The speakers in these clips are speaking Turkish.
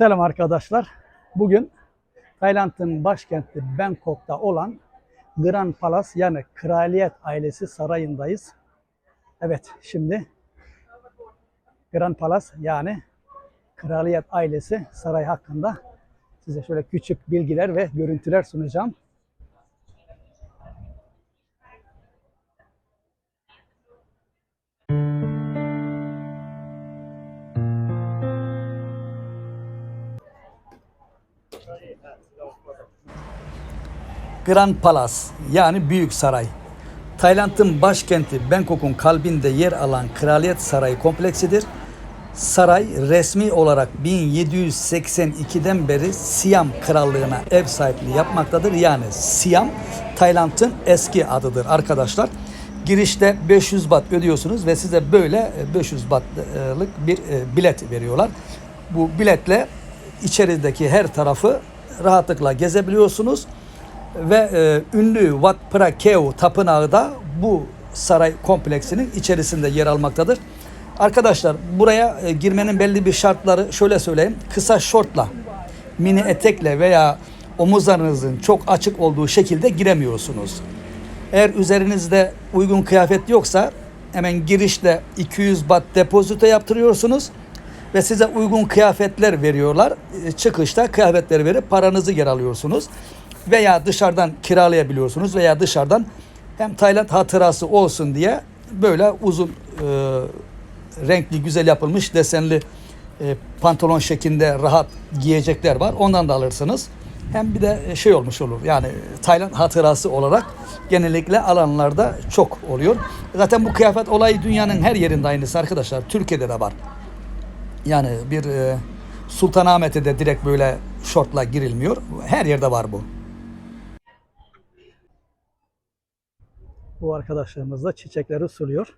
Selam arkadaşlar. Bugün Tayland'ın başkenti Bangkok'ta olan Grand Palace yani Kraliyet Ailesi Sarayı'ndayız. Evet şimdi Grand Palace yani Kraliyet Ailesi Sarayı hakkında size şöyle küçük bilgiler ve görüntüler sunacağım. Grand Palace yani Büyük Saray. Tayland'ın başkenti Bangkok'un kalbinde yer alan Kraliyet Sarayı kompleksidir. Saray resmi olarak 1782'den beri Siam Krallığına ev sahipliği yapmaktadır. Yani Siam Tayland'ın eski adıdır arkadaşlar. Girişte 500 baht ödüyorsunuz ve size böyle 500 bahtlık bir e, bilet veriyorlar. Bu biletle içerideki her tarafı rahatlıkla gezebiliyorsunuz ve e, ünlü Wat Phra Kew Tapınağı da bu saray kompleksinin içerisinde yer almaktadır. Arkadaşlar buraya e, girmenin belli bir şartları şöyle söyleyeyim. Kısa şortla, mini etekle veya omuzlarınızın çok açık olduğu şekilde giremiyorsunuz. Eğer üzerinizde uygun kıyafet yoksa hemen girişte 200 baht depozito yaptırıyorsunuz ve size uygun kıyafetler veriyorlar. E, Çıkışta kıyafetleri verip paranızı geri alıyorsunuz. Veya dışarıdan kiralayabiliyorsunuz veya dışarıdan hem Tayland hatırası olsun diye böyle uzun e, renkli güzel yapılmış desenli e, pantolon şeklinde rahat giyecekler var. Ondan da alırsınız. Hem bir de şey olmuş olur. Yani Tayland hatırası olarak genellikle alanlarda çok oluyor. Zaten bu kıyafet olayı dünyanın her yerinde aynısı arkadaşlar. Türkiye'de de var. Yani bir e, Sultanahmet'e de direkt böyle şortla girilmiyor. Her yerde var bu. Bu arkadaşlarımız da çiçekleri suluyor.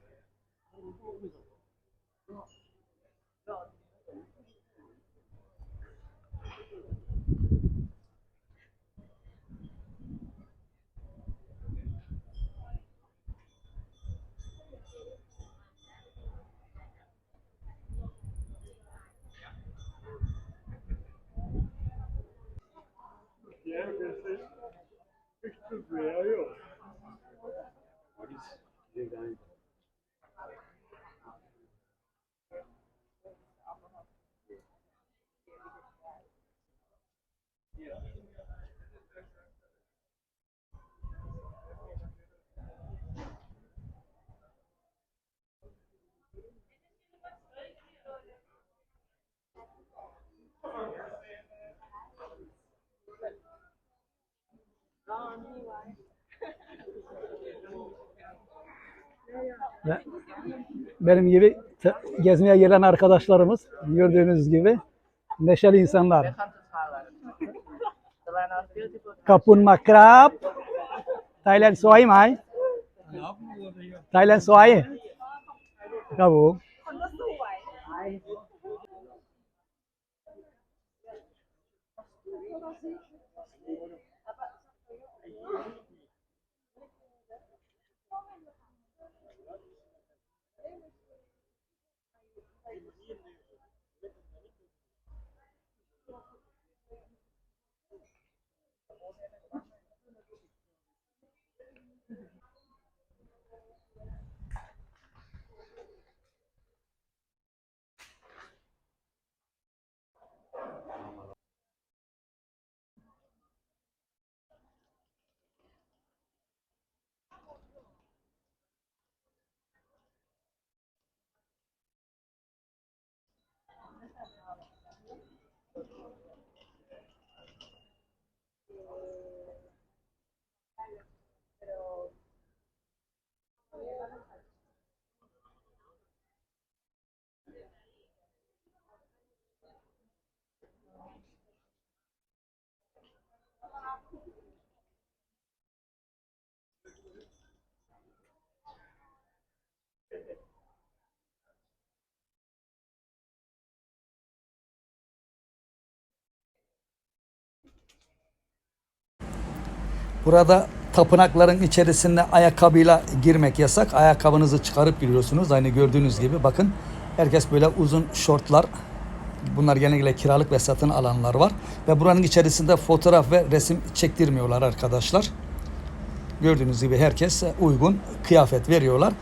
Benim gibi gezmeye gelen arkadaşlarımız gördüğünüz gibi neşeli insanlar. ขอบคุณมากครับไทยแลนด์สวยไหมไทยแลนด์สวยครับผม Burada tapınakların içerisinde ayakkabıyla girmek yasak. Ayakkabınızı çıkarıp giriyorsunuz. Aynı gördüğünüz gibi bakın herkes böyle uzun şortlar Bunlar genellikle kiralık ve satın alanlar var. Ve buranın içerisinde fotoğraf ve resim çektirmiyorlar arkadaşlar. Gördüğünüz gibi herkes uygun kıyafet veriyorlar.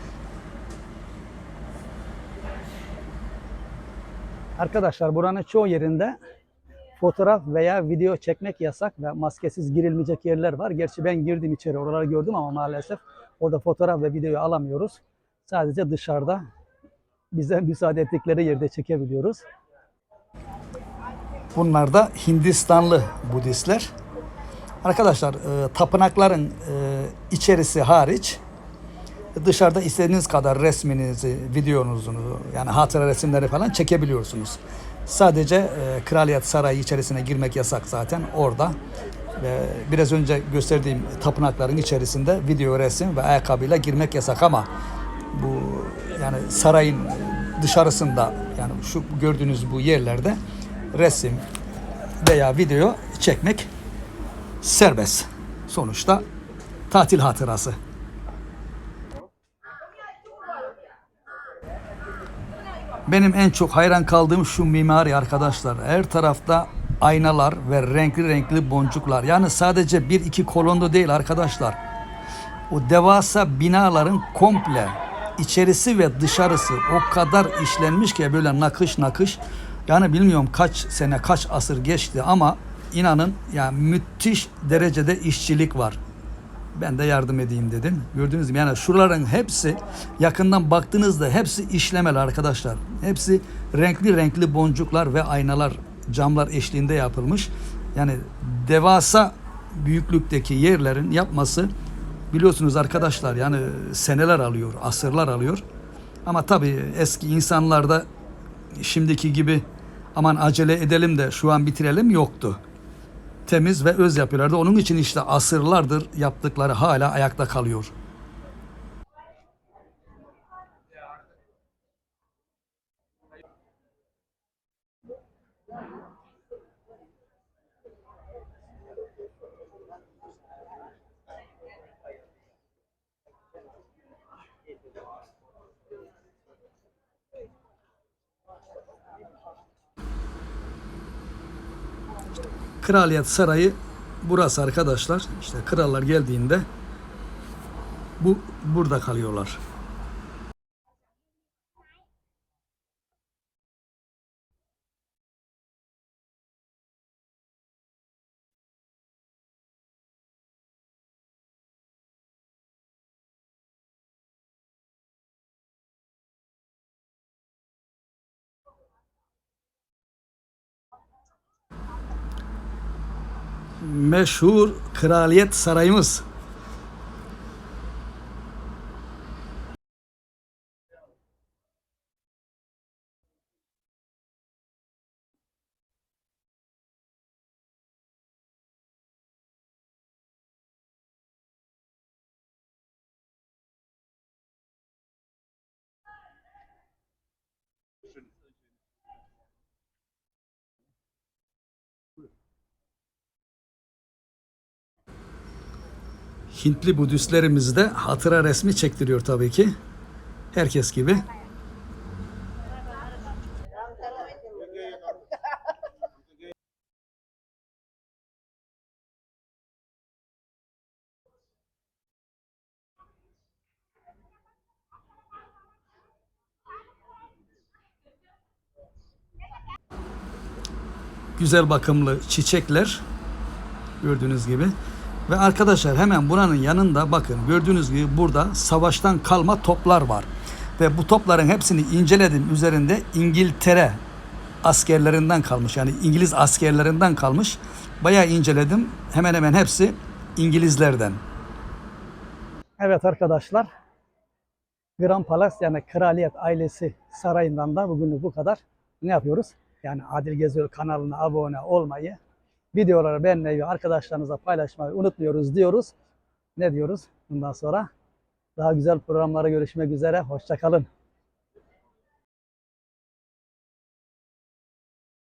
Arkadaşlar buranın çoğu yerinde fotoğraf veya video çekmek yasak ve maskesiz girilmeyecek yerler var. Gerçi ben girdim içeri oraları gördüm ama maalesef orada fotoğraf ve videoyu alamıyoruz. Sadece dışarıda bize müsaade ettikleri yerde çekebiliyoruz. Bunlar da Hindistanlı Budistler. Arkadaşlar e, tapınakların e, içerisi hariç dışarıda istediğiniz kadar resminizi, videonuzu yani hatıra resimleri falan çekebiliyorsunuz. Sadece e, Kraliyet Sarayı içerisine girmek yasak zaten orada. Ve biraz önce gösterdiğim tapınakların içerisinde video, resim ve ayakkabıyla girmek yasak ama bu yani sarayın dışarısında yani şu gördüğünüz bu yerlerde resim veya video çekmek serbest. Sonuçta tatil hatırası. Benim en çok hayran kaldığım şu mimari arkadaşlar. Her tarafta aynalar ve renkli renkli boncuklar. Yani sadece bir iki kolonda değil arkadaşlar. O devasa binaların komple içerisi ve dışarısı o kadar işlenmiş ki böyle nakış nakış. Yani bilmiyorum kaç sene kaç asır geçti ama inanın yani müthiş derecede işçilik var. Ben de yardım edeyim dedim. Gördüğünüz gibi yani şuraların hepsi yakından baktığınızda hepsi işlemeli arkadaşlar. Hepsi renkli renkli boncuklar ve aynalar, camlar eşliğinde yapılmış. Yani devasa büyüklükteki yerlerin yapması biliyorsunuz arkadaşlar yani seneler alıyor, asırlar alıyor. Ama tabii eski insanlarda şimdiki gibi aman acele edelim de şu an bitirelim yoktu temiz ve öz yapıyorlardı. Onun için işte asırlardır yaptıkları hala ayakta kalıyor. Kraliyet Sarayı burası arkadaşlar. İşte krallar geldiğinde bu burada kalıyorlar. Meşhur Kraliyet Sarayımız. Hintli Budistlerimiz de hatıra resmi çektiriyor tabii ki. Herkes gibi. Güzel bakımlı çiçekler gördüğünüz gibi. Ve arkadaşlar hemen buranın yanında bakın gördüğünüz gibi burada savaştan kalma toplar var. Ve bu topların hepsini inceledim üzerinde İngiltere askerlerinden kalmış. Yani İngiliz askerlerinden kalmış. Bayağı inceledim. Hemen hemen hepsi İngilizlerden. Evet arkadaşlar. Grand Palace yani kraliyet ailesi sarayından da bugünlük bu kadar. Ne yapıyoruz? Yani Adil Geziyor kanalına abone olmayı, videoları beğenmeyi, arkadaşlarınızla paylaşmayı unutmuyoruz diyoruz. Ne diyoruz bundan sonra? Daha güzel programlara görüşmek üzere. Hoşçakalın.